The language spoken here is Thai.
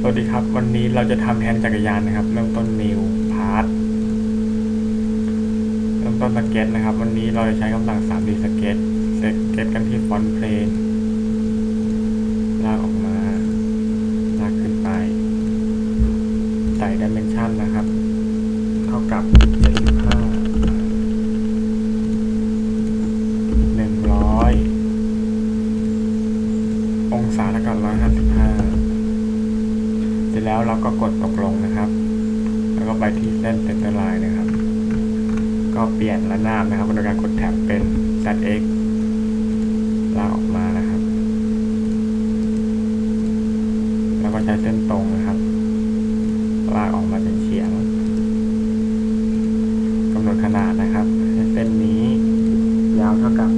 สวัสดีครับ วันนี้เราจะทำแทนจักรยานนะครับ เริ่มต้นนิวพาร์ทเริ่มต้นสเก็ตนะครับ วันนี้เราจะใช้คำสั่ง 3D สเก็ตสเก็ตกันที่ฟอนต์เพลนลากออกมาลากขึ้นไป ใส่ดิเมนชันนะครับ เท่ากับ ร็จแล้วเราก็กดตกลงนะครับ แล้วก็ไปที่เส้นเซนเตอร์ไลน์นะครับ ก็เปลี่ยนระนาบนะครับโดยการกดแท็บเป็น ZX ลากออกมานะครับ แล้วก็ใช้เส้นตรงนะครับลากออกมาเป็นเฉียงกำหนดขนาดนะครับให้เส้นนี้ยาวเท่ากับ